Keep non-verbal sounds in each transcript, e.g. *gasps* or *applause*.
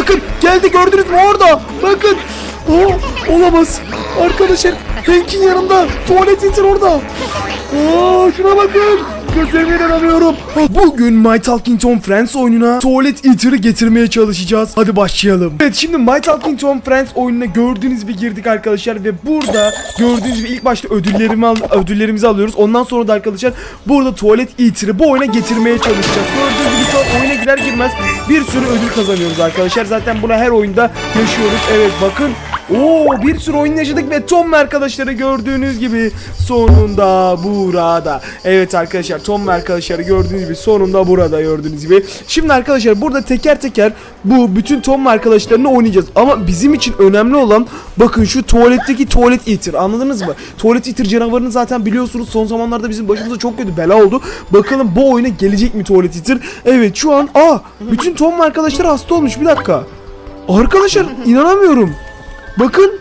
Bakın geldi gördünüz mü orada? Bakın. Oh, olamaz. Arkadaşlar Hank'in yanında. Tuvalet itir orada. Oo, şuna bakın. Gözlerime inanamıyorum. Bugün My Talking Tom Friends oyununa Tuvalet Eater'ı getirmeye çalışacağız. Hadi başlayalım. Evet şimdi My Talking Tom Friends oyununa gördüğünüz gibi girdik arkadaşlar ve burada gördüğünüz gibi ilk başta ödüllerimi al ödüllerimizi alıyoruz. Ondan sonra da arkadaşlar burada Tuvalet Eater'ı bu oyuna getirmeye çalışacağız. Gördüğünüz gibi şu oyuna girer girmez bir sürü ödül kazanıyoruz arkadaşlar. Zaten bunu her oyunda yaşıyoruz. Evet bakın Oo bir sürü oyun yaşadık ve Tom arkadaşları gördüğünüz gibi sonunda burada. Evet arkadaşlar Tom arkadaşları gördüğünüz gibi sonunda burada gördüğünüz gibi. Şimdi arkadaşlar burada teker teker bu bütün Tom arkadaşlarını oynayacağız. Ama bizim için önemli olan bakın şu tuvaletteki tuvalet eater anladınız mı? Tuvalet eater canavarını zaten biliyorsunuz son zamanlarda bizim başımıza çok kötü bela oldu. Bakalım bu oyuna gelecek mi tuvalet eater? Evet şu an aa bütün Tom arkadaşları hasta olmuş bir dakika. Arkadaşlar inanamıyorum. Bakın.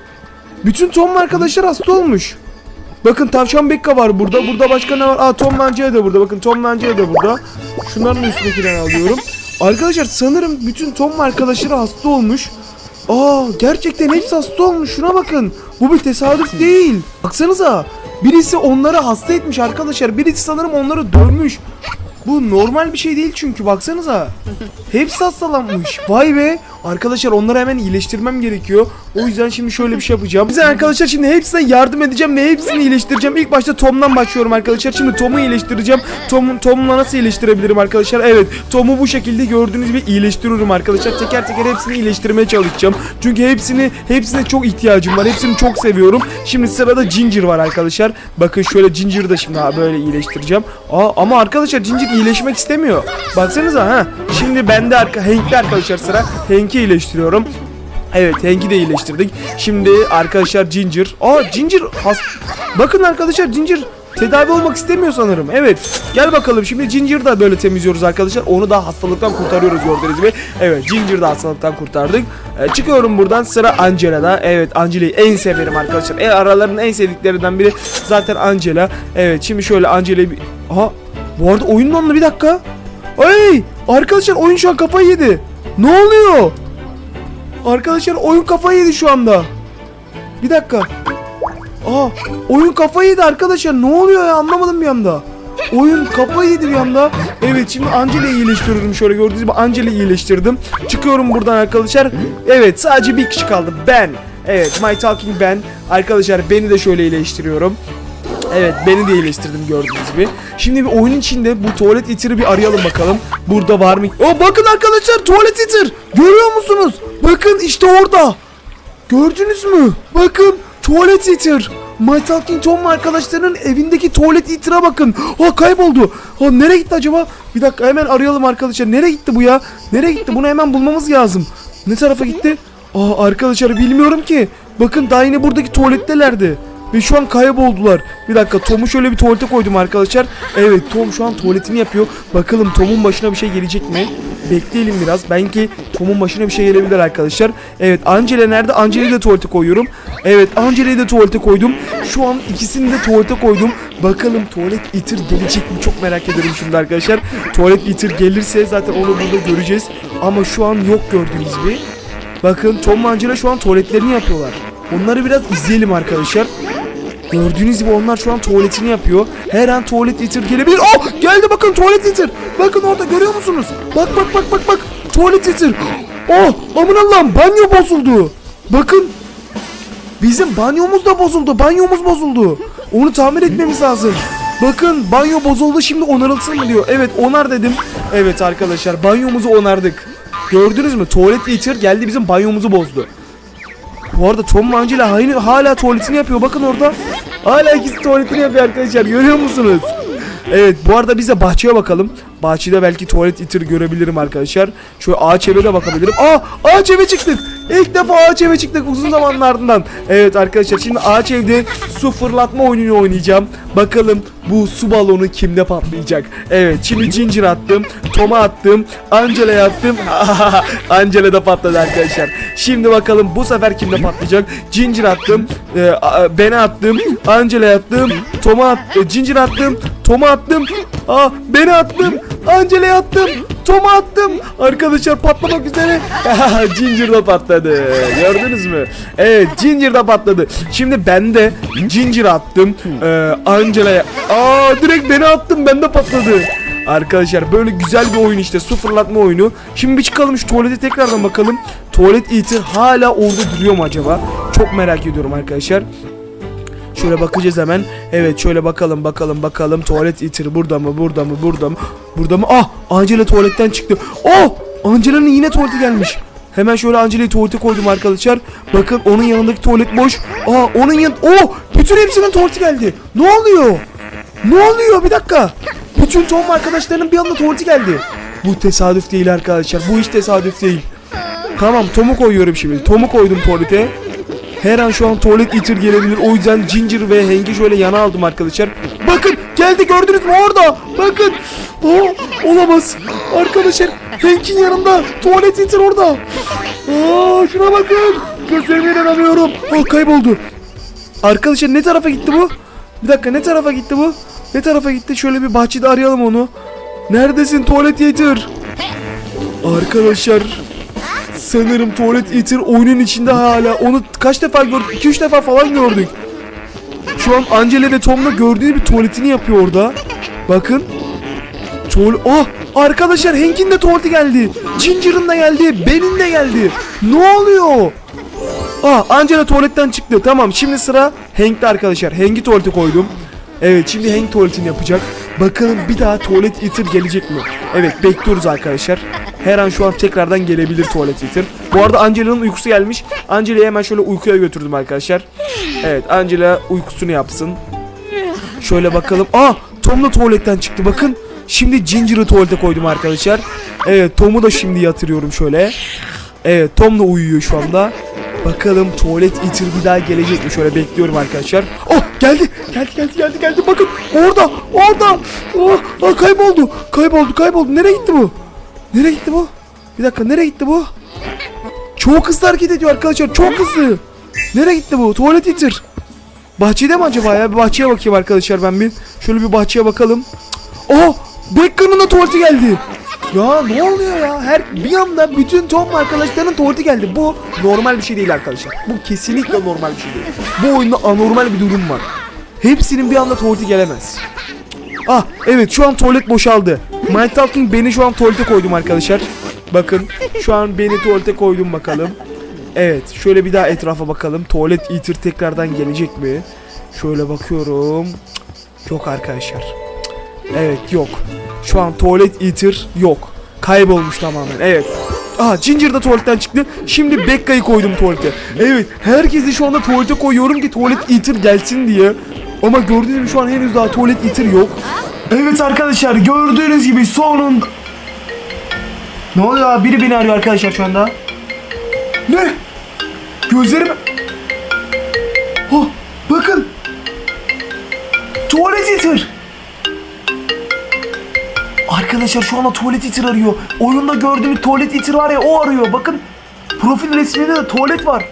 Bütün Tom arkadaşlar hasta olmuş. Bakın tavşan Bekka var burada. Burada başka ne var? Aa Tom Lancea da burada. Bakın Tom Lancea da burada. Şunların üstündekinden alıyorum. Arkadaşlar sanırım bütün Tom arkadaşları hasta olmuş. Aa gerçekten hepsi hasta olmuş. Şuna bakın. Bu bir tesadüf değil. Baksanıza. Birisi onları hasta etmiş arkadaşlar. Birisi sanırım onları dövmüş. Bu normal bir şey değil çünkü baksanıza. Hepsi hastalanmış. Vay be. Arkadaşlar onları hemen iyileştirmem gerekiyor. O yüzden şimdi şöyle bir şey yapacağım. Bize arkadaşlar şimdi hepsine yardım edeceğim ve hepsini iyileştireceğim. İlk başta Tom'dan başlıyorum arkadaşlar. Şimdi Tom'u iyileştireceğim. Tom'u Tom'la nasıl iyileştirebilirim arkadaşlar? Evet. Tom'u bu şekilde gördüğünüz gibi iyileştiriyorum arkadaşlar. Teker teker hepsini iyileştirmeye çalışacağım. Çünkü hepsini hepsine çok ihtiyacım var. Hepsini çok seviyorum. Şimdi sırada Ginger var arkadaşlar. Bakın şöyle Ginger'ı da şimdi ha böyle iyileştireceğim. Aa ama arkadaşlar Ginger iyileşmek istemiyor. Baksanıza ha. Şimdi bende arka Hank'te arkadaşlar sıra. Hank'i iyileştiriyorum. Evet Hank'i de iyileştirdik. Şimdi arkadaşlar Ginger. Aa Ginger has... Bakın arkadaşlar Ginger tedavi olmak istemiyor sanırım. Evet. Gel bakalım şimdi Ginger'ı da böyle temizliyoruz arkadaşlar. Onu da hastalıktan kurtarıyoruz gördüğünüz gibi. Evet Ginger'ı da hastalıktan kurtardık. Ee, çıkıyorum buradan sıra Angela'da. Evet Angela'yı en severim arkadaşlar. E, aralarının en sevdiklerinden biri zaten Angela. Evet şimdi şöyle Angela'yı bir... Aha bu arada oyun dondu bir dakika. Ay arkadaşlar oyun şu an kafayı yedi. Ne oluyor? Arkadaşlar oyun kafayı yedi şu anda. Bir dakika. Aa oyun kafayı yedi arkadaşlar. Ne oluyor ya anlamadım bir anda. Oyun kafayı yedi bir anda. Evet şimdi Angela'yı iyileştiriyorum şöyle gördüğünüz gibi Angela'yı iyileştirdim. Çıkıyorum buradan arkadaşlar. Evet sadece bir kişi kaldı. Ben. Evet My Talking Ben. Arkadaşlar beni de şöyle iyileştiriyorum. Evet beni de iyileştirdim gördüğünüz gibi. Şimdi bir oyun içinde bu tuvalet itiri bir arayalım bakalım. Burada var mı? Oh bakın arkadaşlar tuvalet itir. Görüyor musunuz? Bakın işte orada. Gördünüz mü? Bakın tuvalet itir. My Talking Tom arkadaşlarının evindeki tuvalet itira bakın. Ha kayboldu. Ha nereye gitti acaba? Bir dakika hemen arayalım arkadaşlar. Nereye gitti bu ya? Nereye gitti? Bunu hemen bulmamız lazım. Ne tarafa gitti? Aa arkadaşlar bilmiyorum ki. Bakın daha yine buradaki tuvalettelerdi. Ve şu an kayboldular. Bir dakika Tom'u şöyle bir tuvalete koydum arkadaşlar. Evet Tom şu an tuvaletini yapıyor. Bakalım Tom'un başına bir şey gelecek mi? Bekleyelim biraz. Belki Tom'un başına bir şey gelebilir arkadaşlar. Evet Angela nerede? Angela'yı da tuvalete koyuyorum. Evet Angela'yı da tuvalete koydum. Şu an ikisini de tuvalete koydum. Bakalım tuvalet itir gelecek mi? Çok merak ediyorum şimdi arkadaşlar. Tuvalet itir gelirse zaten onu burada göreceğiz. Ama şu an yok gördüğünüz gibi. Bakın Tom ve Angela şu an tuvaletlerini yapıyorlar. Onları biraz izleyelim arkadaşlar. Gördüğünüz gibi onlar şu an tuvaletini yapıyor. Her an tuvalet itir gelebilir. Oh geldi bakın tuvalet itir. Bakın orada görüyor musunuz? Bak bak bak bak bak. Tuvalet itir. Oh aman Allah'ım banyo bozuldu. Bakın. Bizim banyomuz da bozuldu. Banyomuz bozuldu. Onu tamir etmemiz lazım. Bakın banyo bozuldu şimdi onarılsın mı diyor. Evet onar dedim. Evet arkadaşlar banyomuzu onardık. Gördünüz mü? Tuvalet itir geldi bizim banyomuzu bozdu. Bu arada Tom ve Angela hala, hala tuvaletini yapıyor. Bakın orada. Hala ikisi tuvaletini yapıyor arkadaşlar. Görüyor musunuz? Evet bu arada biz de bahçeye bakalım. Bahçede belki tuvalet itir görebilirim arkadaşlar. Şöyle ağaç eve de bakabilirim. Aa ağaç eve çıktık. İlk defa ağaç eve çıktık uzun zamanın ardından. Evet arkadaşlar şimdi ağaç evde su fırlatma oyununu oynayacağım. Bakalım bu su balonu kimde patlayacak. Evet şimdi Ginger attım. Tom'a attım. Angela'ya attım. *laughs* Angela da patladı arkadaşlar. Şimdi bakalım bu sefer kimde patlayacak. Ginger attım. E, a- Ben'e attım. Angela'ya attım. Tom'a attım. Ginger attım. Tom'a attım. Aa beni attım. Angela'ya attım. Tom'a attım. Arkadaşlar patlamak üzere. *laughs* Ginger da patladı. Gördünüz mü? Evet Ginger da patladı. Şimdi ben de Ginger attım. Ee, Angela'ya. Aa direkt beni attım. Ben de patladı. Arkadaşlar böyle güzel bir oyun işte su fırlatma oyunu. Şimdi bir çıkalım şu tuvalete tekrardan bakalım. Tuvalet eater hala orada duruyor mu acaba? Çok merak ediyorum arkadaşlar. Şöyle bakacağız hemen. Evet şöyle bakalım bakalım bakalım. Tuvalet eater burada mı burada mı burada mı? Burada mı? Ah Angela tuvaletten çıktı. Oh Angela'nın yine tuvaleti gelmiş. Hemen şöyle Angela'yı tuvalete koydum arkadaşlar. Bakın onun yanındaki tuvalet boş. Aa onun yan... Oh bütün hepsinin tuvaleti geldi. Ne oluyor? Ne oluyor? Bir dakika. Bütün Tom arkadaşlarının bir anda tuvaleti geldi. Bu tesadüf değil arkadaşlar. Bu hiç tesadüf değil. Tamam Tom'u koyuyorum şimdi. Tom'u koydum tuvalete. Her an şu an tuvalet eater gelebilir. O yüzden Ginger ve Hank'i şöyle yana aldım arkadaşlar. Bakın geldi gördünüz mü orada? Bakın. Oh, olamaz. Arkadaşlar Hank'in yanında. Tuvalet eater orada. Aa, şuna bakın. Gözlerime inanamıyorum. Oh kayboldu. Arkadaşlar ne tarafa gitti bu? Bir dakika ne tarafa gitti bu? Ne tarafa gitti? Şöyle bir bahçede arayalım onu. Neredesin tuvalet eater? Arkadaşlar sanırım tuvalet eater oyunun içinde hala. Onu kaç defa gördük? 2-3 defa falan gördük. Şu an Angela ve Tom'la gördüğü bir tuvaletini yapıyor orada. Bakın. Tuval oh arkadaşlar Hank'in de tuvaleti geldi. Ginger'ın da geldi. Ben'in de geldi. Ne oluyor? Ah Angela tuvaletten çıktı. Tamam şimdi sıra Hank'te arkadaşlar. Hank'i tuvalete koydum. Evet şimdi Hank tuvaletini yapacak. Bakalım bir daha tuvalet eater gelecek mi? Evet bekliyoruz arkadaşlar. Her an şu an tekrardan gelebilir tuvalet eater. Bu arada Angela'nın uykusu gelmiş. Angela'yı hemen şöyle uykuya götürdüm arkadaşlar. Evet Angela uykusunu yapsın. Şöyle bakalım. Aa Tom da tuvaletten çıktı bakın. Şimdi Ginger'ı tuvalete koydum arkadaşlar. Evet Tom'u da şimdi yatırıyorum şöyle. Evet Tom da uyuyor şu anda. Bakalım tuvalet eater bir daha gelecek mi? Şöyle bekliyorum arkadaşlar. Oh geldi. Geldi geldi geldi geldi. Bakın orada orada. Oh, oh kayboldu. Kayboldu kayboldu. Nereye gitti bu? Nereye gitti bu? Bir dakika nereye gitti bu? Çok hızlı hareket ediyor arkadaşlar. Çok hızlı. Nereye gitti bu? Tuvalet eater. Bahçede mi acaba ya? Bir bahçeye bakayım arkadaşlar ben bir. Şöyle bir bahçeye bakalım. Oh! Becka'nın da tuvaleti geldi. Ya ne oluyor ya? Her bir anda bütün Tom arkadaşlarının tuvaleti geldi. Bu normal bir şey değil arkadaşlar. Bu kesinlikle normal bir şey değil. Bu oyunda anormal bir durum var. Hepsinin bir anda tuvaleti gelemez. Ah evet şu an tuvalet boşaldı. My Talking beni şu an tuvalete koydum arkadaşlar. Bakın şu an beni tuvalete koydum bakalım. Evet şöyle bir daha etrafa bakalım. Tuvalet eater tekrardan gelecek mi? Şöyle bakıyorum. Yok arkadaşlar. Evet yok. Şu an tuvalet eater yok. Kaybolmuş tamamen. Evet. Aha Ginger da tuvaletten çıktı. Şimdi Becca'yı koydum tuvalete. Evet. Herkesi şu anda tuvalete koyuyorum ki tuvalet eater gelsin diye. Ama gördüğünüz gibi şu an henüz daha tuvalet eater yok. Evet arkadaşlar gördüğünüz gibi sonunda... Ne oluyor abi? Biri beni arıyor arkadaşlar şu anda. Ne? Gözlerim... Oh bakın. Tuvalet eater. Arkadaşlar şu anda tuvalet eater arıyor. Oyunda gördüğümüz tuvalet eater var ya o arıyor. Bakın profil resminde de tuvalet var.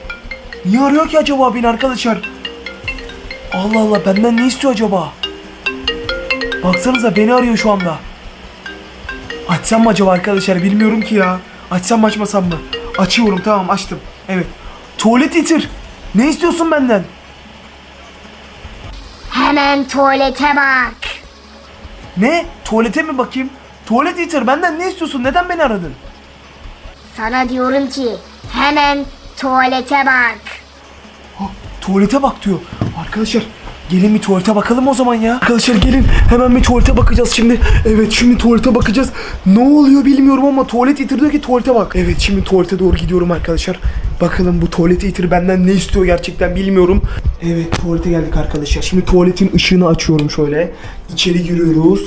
Niye arıyor ki acaba beni arkadaşlar? Allah Allah benden ne istiyor acaba? Baksanıza beni arıyor şu anda. Açsam mı acaba arkadaşlar bilmiyorum ki ya. Açsam mı açmasam mı? Açıyorum tamam açtım. Evet. Tuvalet eater. Ne istiyorsun benden? Hemen tuvalete bak. Ne? Tuvalete mi bakayım? Tuvalet eater benden ne istiyorsun? Neden beni aradın? Sana diyorum ki hemen tuvalete bak. Ha, tuvalete bak diyor. Arkadaşlar gelin bir tuvalete bakalım o zaman ya. Arkadaşlar gelin hemen bir tuvalete bakacağız şimdi. Evet şimdi tuvalete bakacağız. Ne oluyor bilmiyorum ama tuvalet diyor ki tuvalete bak. Evet şimdi tuvalete doğru gidiyorum arkadaşlar. Bakalım bu tuvalet eater benden ne istiyor gerçekten bilmiyorum. Evet tuvalete geldik arkadaşlar. Şimdi tuvaletin ışığını açıyorum şöyle. İçeri giriyoruz.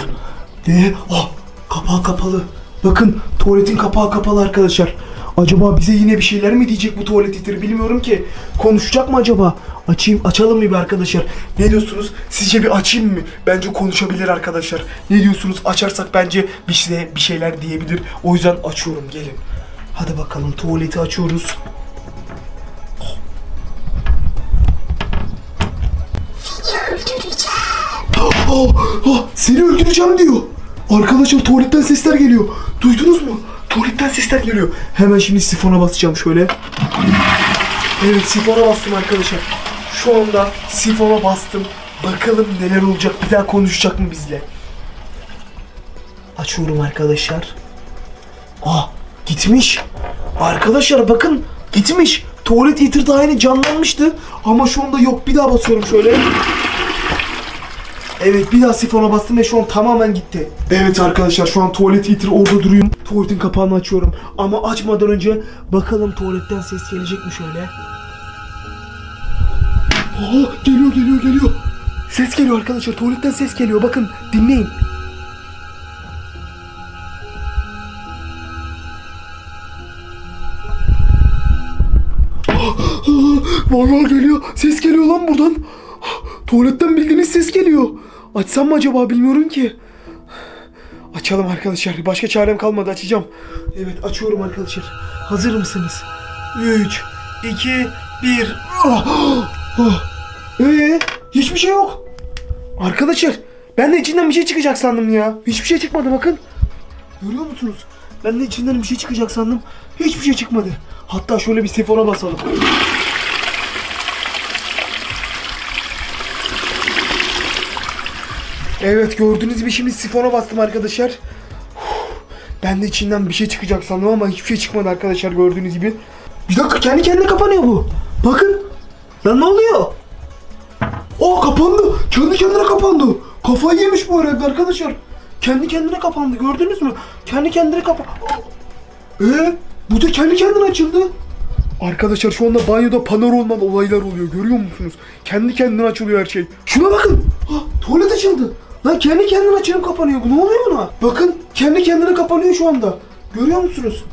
Ve ah kapağı kapalı. Bakın tuvaletin kapağı kapalı arkadaşlar. Acaba bize yine bir şeyler mi diyecek bu tuvalet itiri bilmiyorum ki. Konuşacak mı acaba? Açayım, açalım mı bir arkadaşlar? Ne diyorsunuz? Sizce bir açayım mı? Bence konuşabilir arkadaşlar. Ne diyorsunuz? Açarsak bence bir şey bir şeyler diyebilir. O yüzden açıyorum gelin. Hadi bakalım tuvaleti açıyoruz. *gasps* Oh, oh, seni öldüreceğim diyor. Arkadaşlar tuvaletten sesler geliyor. Duydunuz mu? Tuvaletten sesler geliyor. Hemen şimdi sifona basacağım şöyle. Evet sifona bastım arkadaşlar. Şu anda sifona bastım. Bakalım neler olacak. Bir daha konuşacak mı bizle? Açıyorum arkadaşlar. Ah gitmiş. Arkadaşlar bakın gitmiş. Tuvalet heater daha yeni canlanmıştı. Ama şu anda yok. Bir daha basıyorum şöyle. Evet bir daha sifona bastım ve şu an tamamen gitti. Evet arkadaşlar şu an tuvalet heater orada duruyor. Tuvaletin kapağını açıyorum. Ama açmadan önce bakalım tuvaletten ses gelecek mi şöyle. Aa, geliyor geliyor geliyor. Ses geliyor arkadaşlar. Tuvaletten ses geliyor. Bakın dinleyin. Vallahi geliyor. Ses geliyor lan buradan. Tuvaletten bildiğiniz ses geliyor. Açsam mı acaba bilmiyorum ki. Açalım arkadaşlar. Başka çarem kalmadı. Açacağım. Evet açıyorum arkadaşlar. Hazır mısınız? 3, 2, 1. Ee, hiçbir şey yok. Arkadaşlar ben de içinden bir şey çıkacak sandım ya. Hiçbir şey çıkmadı bakın. Görüyor musunuz? Ben de içinden bir şey çıkacak sandım. Hiçbir şey çıkmadı. Hatta şöyle bir sifona basalım. Evet gördüğünüz gibi şimdi sifona bastım arkadaşlar. Ben de içinden bir şey çıkacak sandım ama hiçbir şey çıkmadı arkadaşlar gördüğünüz gibi. Bir dakika kendi kendine kapanıyor bu. Bakın. Lan ne oluyor? Aa kapandı. Kendi kendine kapandı. Kafayı yemiş bu herhalde arkadaşlar. Kendi kendine kapandı gördünüz mü? Kendi kendine kapan... Ee, bu da kendi kendine açıldı. Arkadaşlar şu anda banyoda panoraman olaylar oluyor görüyor musunuz? Kendi kendine açılıyor her şey. Şuna bakın. Ha, tuvalet açıldı. Lan kendi kendine açılıp kapanıyor. Ne oluyor buna? Bakın kendi kendine kapanıyor şu anda. Görüyor musunuz?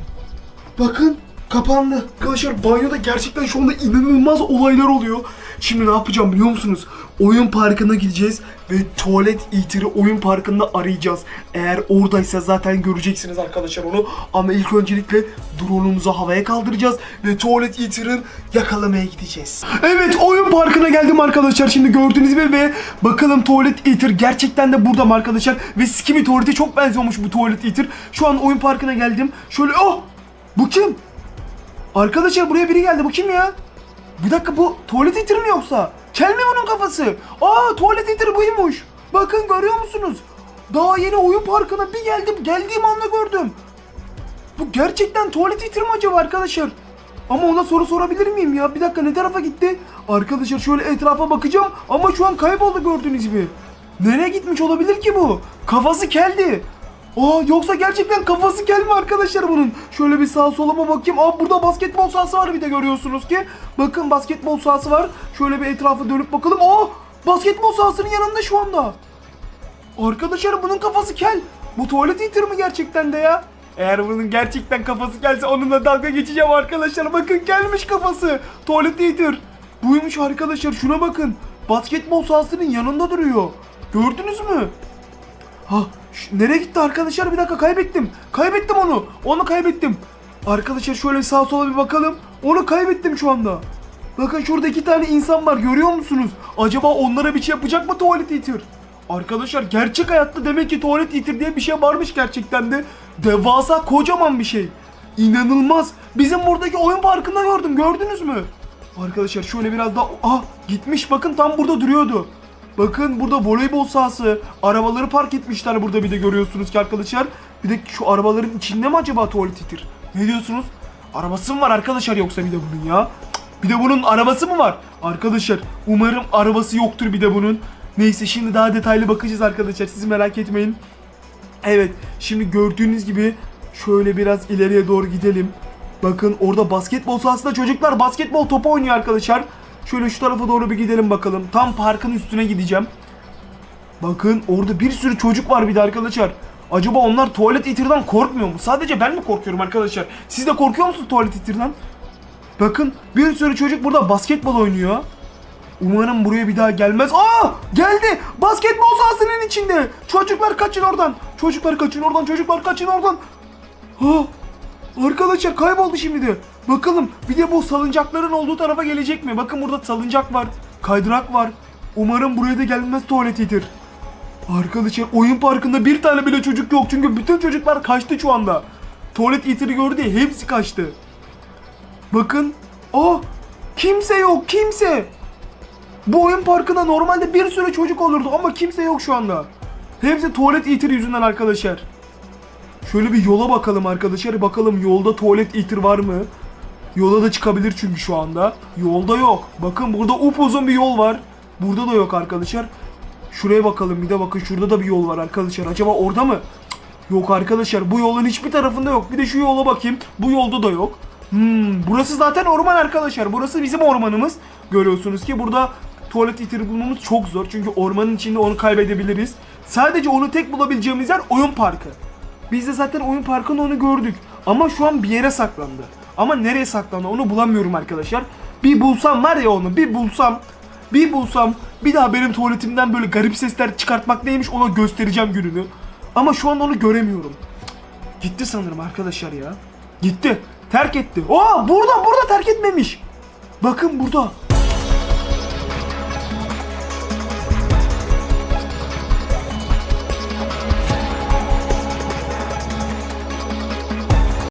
Bakın kapandı. Arkadaşlar banyoda gerçekten şu anda inanılmaz olaylar oluyor. Şimdi ne yapacağım biliyor musunuz? Oyun parkına gideceğiz ve tuvalet itiri oyun parkında arayacağız. Eğer oradaysa zaten göreceksiniz arkadaşlar onu. Ama ilk öncelikle drone'umuzu havaya kaldıracağız ve tuvalet itirin yakalamaya gideceğiz. Evet oyun parkına geldim arkadaşlar. Şimdi gördüğünüz gibi ve bakalım tuvalet itir gerçekten de burada mı arkadaşlar? Ve Skimi tuvalete çok benziyormuş bu tuvalet itir. Şu an oyun parkına geldim. Şöyle oh! Bu kim? Arkadaşlar buraya biri geldi. Bu kim ya? Bir dakika bu tuvalet itir mi yoksa? Kel mi bunun kafası? Aa tuvalet itir buymuş. Bakın görüyor musunuz? Daha yeni oyun parkına bir geldim. Geldiğim anda gördüm. Bu gerçekten tuvalet itir mi acaba arkadaşlar? Ama ona soru sorabilir miyim ya? Bir dakika ne tarafa gitti? Arkadaşlar şöyle etrafa bakacağım ama şu an kayboldu gördüğünüz gibi. Nereye gitmiş olabilir ki bu? Kafası keldi. Aa yoksa gerçekten kafası kel mi arkadaşlar bunun? Şöyle bir sağa soluma bakayım. Aa burada basketbol sahası var bir de görüyorsunuz ki. Bakın basketbol sahası var. Şöyle bir etrafa dönüp bakalım. Aa basketbol sahasının yanında şu anda. Arkadaşlar bunun kafası kel. Bu tuvalet heater mi gerçekten de ya? Eğer bunun gerçekten kafası gelse onunla dalga geçeceğim arkadaşlar. Bakın gelmiş kafası. Tuvalet heater. Buymuş arkadaşlar şuna bakın. Basketbol sahasının yanında duruyor. Gördünüz mü? Ha ş- nereye gitti arkadaşlar bir dakika kaybettim. Kaybettim onu. Onu kaybettim. Arkadaşlar şöyle sağa sola bir bakalım. Onu kaybettim şu anda. Bakın şurada iki tane insan var görüyor musunuz? Acaba onlara bir şey yapacak mı tuvalet heater? Arkadaşlar gerçek hayatta demek ki tuvalet heater diye bir şey varmış gerçekten de. Devasa kocaman bir şey. İnanılmaz. Bizim buradaki oyun parkında gördüm gördünüz mü? Arkadaşlar şöyle biraz daha... Ah gitmiş bakın tam burada duruyordu. Bakın burada voleybol sahası. Arabaları park etmişler burada bir de görüyorsunuz ki arkadaşlar. Bir de şu arabaların içinde mi acaba tuvalet itir? Ne diyorsunuz? Arabası mı var arkadaşlar yoksa bir de bunun ya? Bir de bunun arabası mı var? Arkadaşlar umarım arabası yoktur bir de bunun. Neyse şimdi daha detaylı bakacağız arkadaşlar siz merak etmeyin. Evet şimdi gördüğünüz gibi şöyle biraz ileriye doğru gidelim. Bakın orada basketbol sahasında çocuklar basketbol topu oynuyor arkadaşlar. Şöyle şu tarafa doğru bir gidelim bakalım. Tam parkın üstüne gideceğim. Bakın orada bir sürü çocuk var bir de arkadaşlar. Acaba onlar tuvalet itirden korkmuyor mu? Sadece ben mi korkuyorum arkadaşlar? Siz de korkuyor musunuz tuvalet itirden? Bakın bir sürü çocuk burada basketbol oynuyor. Umarım buraya bir daha gelmez. Aa geldi. Basketbol sahasının içinde. Çocuklar kaçın oradan. Çocuklar kaçın oradan. Çocuklar kaçın oradan. Ha Arkadaşlar kayboldu şimdi de. Bakalım bir de bu salıncakların olduğu tarafa gelecek mi? Bakın burada salıncak var. Kaydırak var. Umarım buraya da gelmez tuvalet itir. Arkadaşlar oyun parkında bir tane bile çocuk yok. Çünkü bütün çocuklar kaçtı şu anda. Tuvalet itiri gördü ya hepsi kaçtı. Bakın. Aa kimse yok kimse. Bu oyun parkında normalde bir sürü çocuk olurdu ama kimse yok şu anda. Hepsi tuvalet itir yüzünden arkadaşlar. Şöyle bir yola bakalım arkadaşlar. Bakalım yolda tuvalet itir var mı? Yola da çıkabilir çünkü şu anda. Yolda yok. Bakın burada upuzun bir yol var. Burada da yok arkadaşlar. Şuraya bakalım bir de bakın şurada da bir yol var arkadaşlar. Acaba orada mı? Yok arkadaşlar bu yolun hiçbir tarafında yok. Bir de şu yola bakayım. Bu yolda da yok. Hmm, burası zaten orman arkadaşlar. Burası bizim ormanımız. Görüyorsunuz ki burada tuvalet itiri bulmamız çok zor. Çünkü ormanın içinde onu kaybedebiliriz. Sadece onu tek bulabileceğimiz yer oyun parkı. Biz de zaten oyun parkında onu gördük. Ama şu an bir yere saklandı. Ama nereye saklandı onu bulamıyorum arkadaşlar. Bir bulsam var ya onu bir bulsam. Bir bulsam bir daha benim tuvaletimden böyle garip sesler çıkartmak neymiş ona göstereceğim gününü. Ama şu an onu göremiyorum. Gitti sanırım arkadaşlar ya. Gitti. Terk etti. Aa burada burada terk etmemiş. Bakın burada.